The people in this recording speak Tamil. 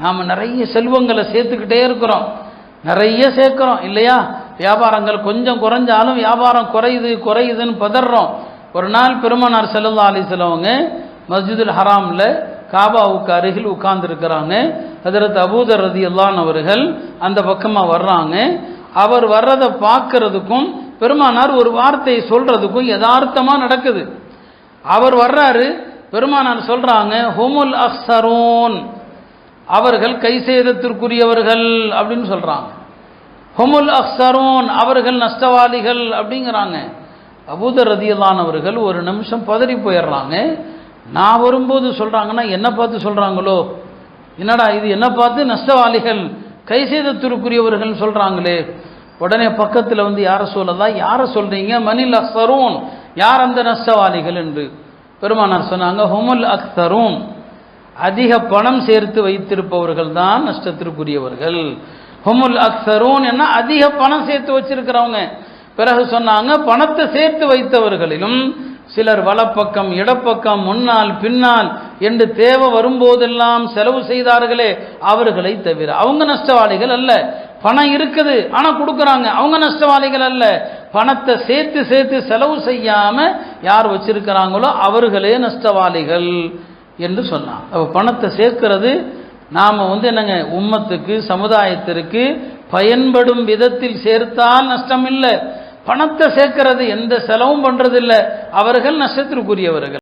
நாம் நிறைய செல்வங்களை சேர்த்துக்கிட்டே இருக்கிறோம். நிறைய சேர்க்குறோம் இல்லையா? வியாபாரங்கள் கொஞ்சம் குறைஞ்சாலும் வியாபாரம் குறையுது குறையுதுன்னு பதறோம். ஒரு நாள் பெருமானார் செல்லல்லா செல்லவங்க மஸ்ஜிதுல் ஹராமில் காபாவுக்கு அருகில் உட்கார்ந்துருக்கிறாங்க. ஹதரத் அபூதர் ரதி அவர்கள் அந்த பக்கமாக வர்றாங்க. அவர் வர்றதை பார்க்கறதுக்கும் பெருமானார் ஒரு வார்த்தையை சொல்கிறதுக்கும் யதார்த்தமாக நடக்குது. அவர் வர்றாரு பெருமானார் சொல்கிறாங்க ஹுமுல் அஹ்சரோன் அவர்கள் கை சேதத்திற்குரியவர்கள் அப்படின்னு சொல்கிறாங்க ஹொமுல் அக்சரோன் அவர்கள் நஷ்டவாதிகள் அப்படிங்கிறாங்க. அபூதர் ரதியல்லான் ஒரு நிமிஷம் பதறி போயிடுறாங்க. நான் வரும்போது சொல்கிறாங்கன்னா என்ன பார்த்து சொல்கிறாங்களோ என்னடா இது என்ன பார்த்து நஷ்டவாளிகள்? கை செய்தத்திற்குரியவர்கள் சொல்கிறாங்களே உடனே பக்கத்தில் வந்து யாரை சொல்லதா? யாரை சொல்கிறீங்க மனில் அக்சரூன் யார் அந்த நஷ்டவாளிகள்? என்று பெருமானார் சொன்னாங்க ஹொமுல் அக்சரூன் அதிக பணம் சேர்த்து வைத்திருப்பவர்கள் தான் நஷ்டத்திற்குரியவர்கள். ஹொமுல் அக்சரூன் என்ன? அதிக பணம் சேர்த்து வச்சிருக்கிறவங்க. பிறகு சொன்னாங்க பணத்தை சேர்த்து வைத்தவர்களிலும் சிலர் வலப்பக்கம் இடப்பக்கம் முன்னால் பின்னால் என்று தேவை வரும்போதெல்லாம் செலவு செய்தார்களே அவர்களை தவிர. அவங்க நஷ்டவாளிகள் அல்ல. பணம் இருக்குது ஆனால் கொடுக்குறாங்க. அவங்க நஷ்டவாளிகள் அல்ல. பணத்தை சேர்த்து சேர்த்து செலவு செய்யாம யார் வச்சிருக்கிறாங்களோ அவர்களே நஷ்டவாளிகள். என்று சொன்னான். அப்போ பணத்தை சேர்க்கிறது நாம் வந்து என்னங்க உம்மத்துக்கு சமுதாயத்திற்கு பயன்படும் விதத்தில் சேர்த்தால் நஷ்டம் இல்லை பணத்தை சேர்க்கிறது எந்த செலவும் பண்ணுறதில்லை அவர்கள் நஷ்டத்திற்குரியவர்கள்.